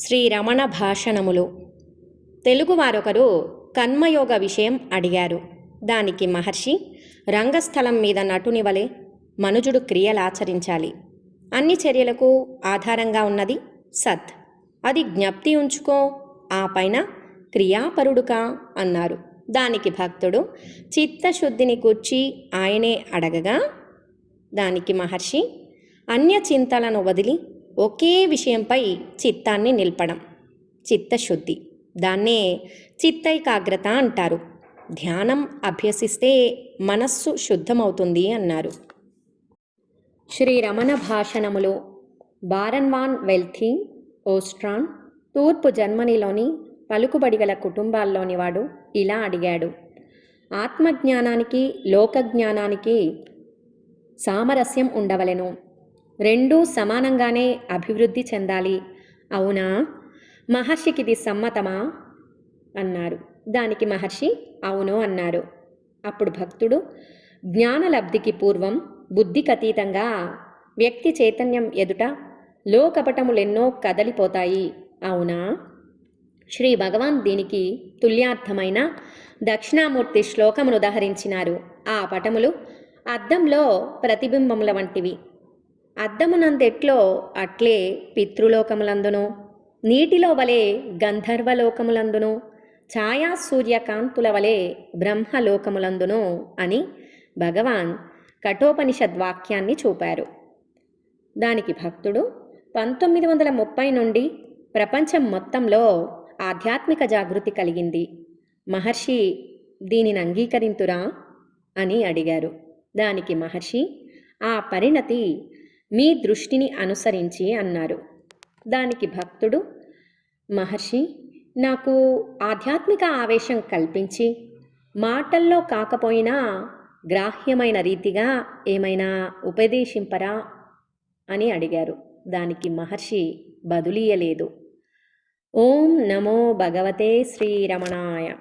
శ్రీ రమణ భాషణములు తెలుగువారొకరు కన్మయోగ విషయం అడిగారు. దానికి మహర్షి రంగస్థలం మీద నటుని వలె మనుజుడు క్రియలాచరించాలి అన్ని చర్యలకు ఆధారంగా ఉన్నది సత్. అది జ్ఞప్తి ఉంచుకో ఆ పైన క్రియాపరుడుకా అన్నారు. దానికి భక్తుడు చిత్తశుద్ధిని కూర్చి ఆయనే అడగగా దానికి మహర్షి అన్య చింతలను వదిలి ఒకే విషయంపై చిత్తాన్ని నిలపడం చిత్తశుద్ధి. దాన్నే చిత్తైకాగ్రత అంటారు. ధ్యానం అభ్యసిస్తే మనస్సు శుద్ధమవుతుంది అన్నారు. శ్రీ రమణ భాషణములు బారన్వాన్ వెల్థీ ఓస్ట్రాన్ తూర్పు జర్మనీలోని పలుకుబడిగల కుటుంబాల్లోని వాడు ఇలా అడిగాడు. ఆత్మజ్ఞానానికి లోకజ్ఞానానికి సామరస్యం ఉండవలెను. రెండూ సమానంగానే అభివృద్ధి చెందాలి. అవునా? మహర్షికిది సమ్మతమా? అన్నారు. దానికి మహర్షి అవును అన్నారు. అప్పుడు భక్తుడు జ్ఞానలబ్ధికి పూర్వం బుద్ధికతీతంగా వ్యక్తి చైతన్యం ఎదుట లోకపటములెన్నో కదలిపోతాయి. అవునా? శ్రీ భగవాన్ దీనికి తుల్యార్థమైన దక్షిణామూర్తి శ్లోకమును ఉదహరించినారు. ఆ పటములు అద్దంలో ప్రతిబింబముల వంటివి. అద్దమునందెట్లో అట్లే పితృలోకములందును నీటిలో వలె గంధర్వలోకములందును ఛాయా సూర్యకాంతుల వలె బ్రహ్మలోకములందును అని భగవాన్ కఠోపనిషద్వాక్యాన్ని చూపారు. దానికి భక్తుడు పంతొమ్మిది వందల ముప్పై నుండి ప్రపంచం మొత్తంలో ఆధ్యాత్మిక జాగృతి కలిగింది. మహర్షి దీనిని అంగీకరింతురా? అని అడిగారు. దానికి మహర్షి ఆ పరిణతి మీ దృష్టిని అనుసరించి అన్నారు. దానికి భక్తుడు మహర్షి నాకు ఆధ్యాత్మిక ఆవేశం కల్పించి మాటల్లో కాకపోయినా గ్రాహ్యమైన రీతిగా ఏమైనా ఉపదేశింపరా? అని అడిగారు. దానికి మహర్షి బదులీయలేదు ఓం నమో భగవతే శ్రీరమణాయ